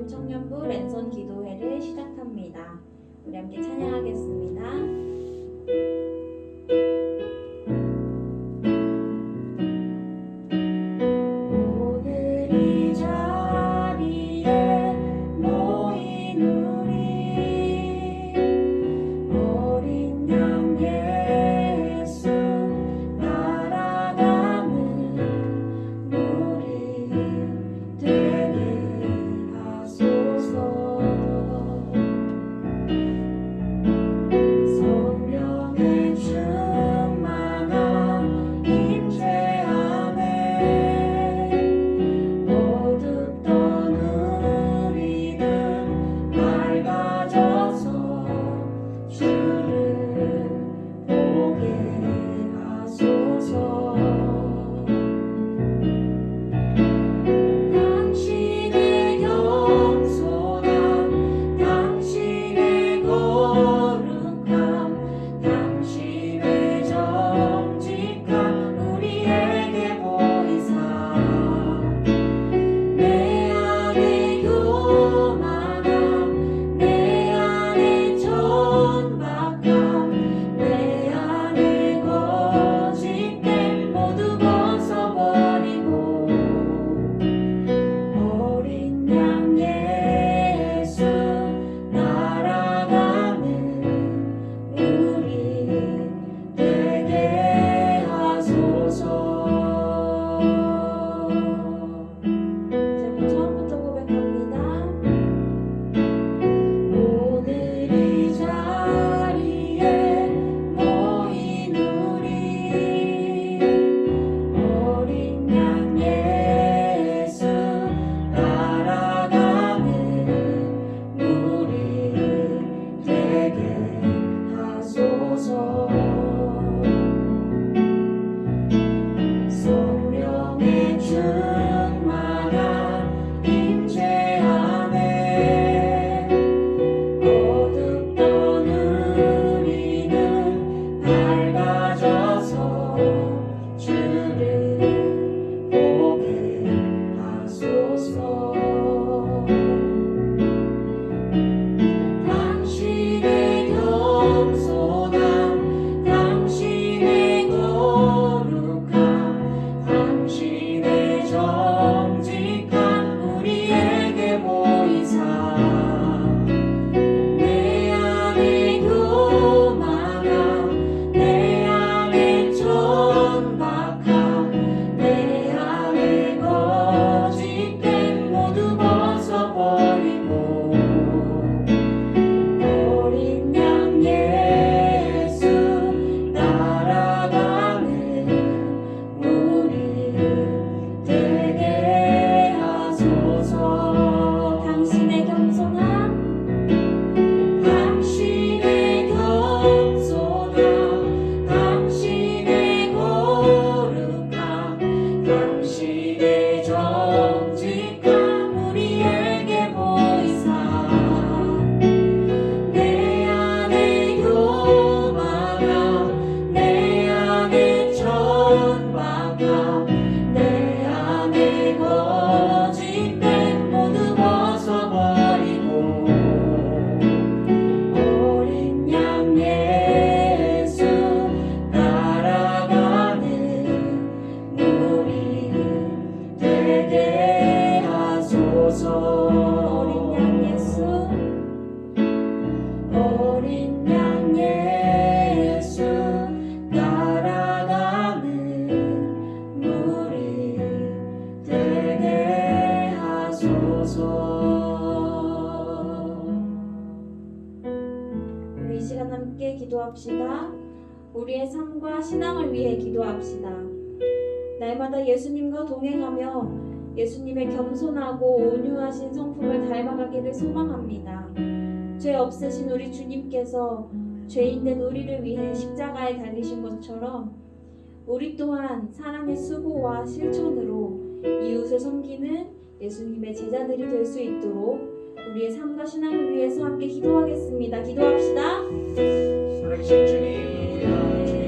주님 청년부 랜선 기도회를 시작합니다. 우리 함께 찬양하겠습니다. 이 시간 함께 기도합시다. 우리의 삶과 신앙을 위해 기도합시다. 날마다 예수님과 동행하며 예수님의 겸손하고 온유하신 성품을 닮아가기를 소망합니다. 죄 없으신 우리 주님께서 죄인된 우리를 위해 십자가에 달리신 것처럼 우리 또한 사랑의 수고와 실천으로 이웃을 섬기는 예수님의 제자들이 될 수 있도록 우리의 삶과 신앙을 위해서 함께 기도하겠습니다. 기도합시다. 살아계신 주님,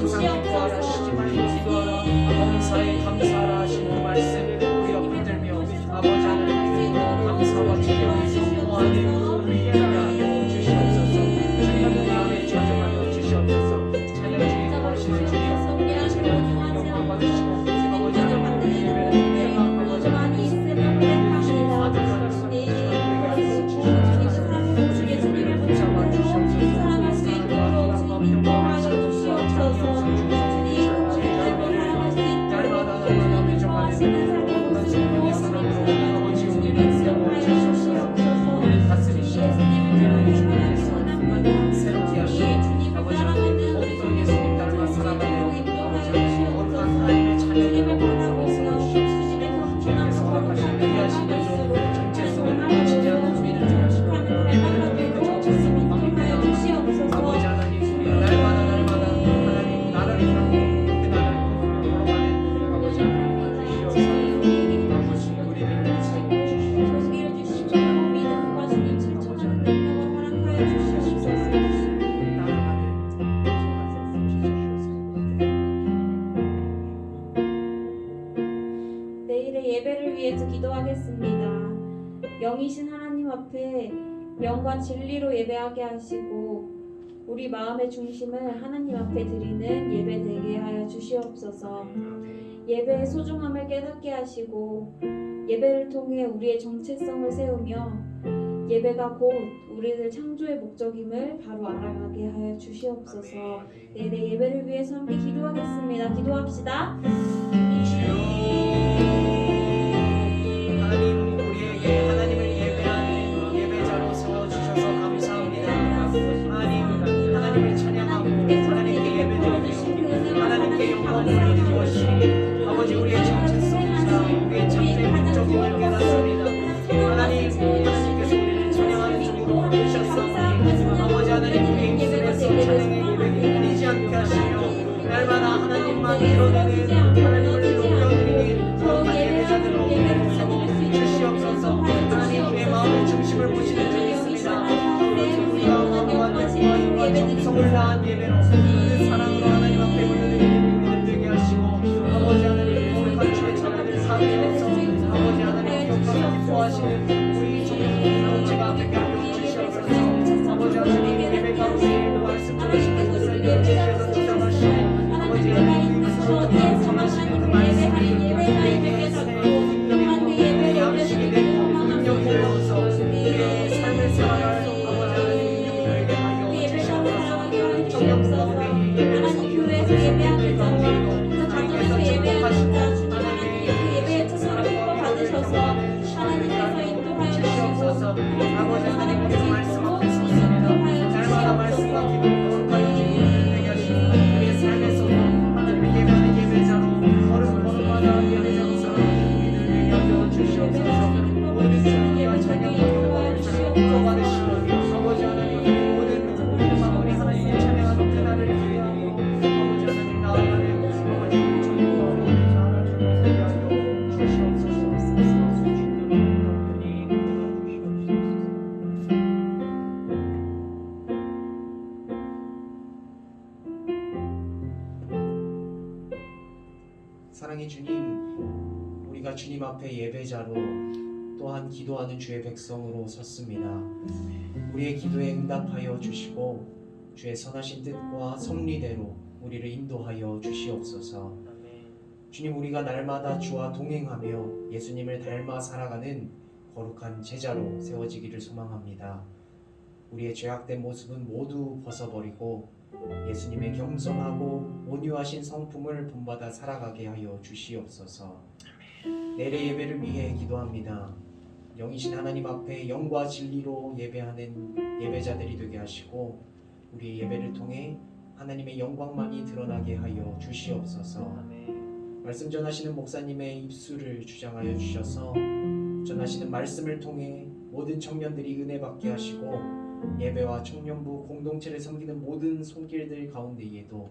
إن 要 영과 진리로 예배하게 하시고 우리 마음의 중심을 하나님 앞에 드리는 예배 되게 하여 주시옵소서. 예배의 소중함을 깨닫게 하시고 예배를 통해 우리의 정체성을 세우며 예배가 곧 우리를 창조의 목적임을 바로 알아가게 하여 주시옵소서. 내내 네, 네, 예배를 위해서 함께 기도하겠습니다. 기도합시다. I'm so 사랑의 주님, 우리가 주님 앞에 예배자로 또한 기도하는 주의 백성으로 섰습니다. 우리의 기도에 응답하여 주시고 주의 선하신 뜻과 섭리대로 우리를 인도하여 주시옵소서. 주님 우리가 날마다 주와 동행하며 예수님을 닮아 살아가는 거룩한 제자로 세워지기를 소망합니다. 우리의 죄악된 모습은 모두 벗어버리고 예수님의 겸손하고 온유하신 성품을 본받아 살아가게 하여 주시옵소서. 내일의 예배를 위해 기도합니다. 영이신 하나님 앞에 영과 진리로 예배하는 예배자들이 되게 하시고 우리의 예배를 통해 하나님의 영광만이 드러나게 하여 주시옵소서. 말씀 전하시는 목사님의 입술을 주장하여 주셔서 전하시는 말씀을 통해 모든 청년들이 은혜 받게 하시고 예배와 청년부 공동체를 섬기는 모든 손길들 가운데에도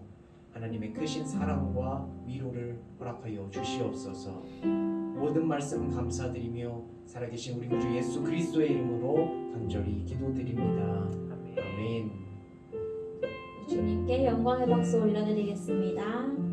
하나님의 크신 사랑과 위로를 허락하여 주시옵소서. 모든 말씀 감사드리며 살아계신 우리 구주 예수 그리스도의 이름으로 간절히 기도드립니다. 아멘. 주님께 영광의 박수 올려드리겠습니다.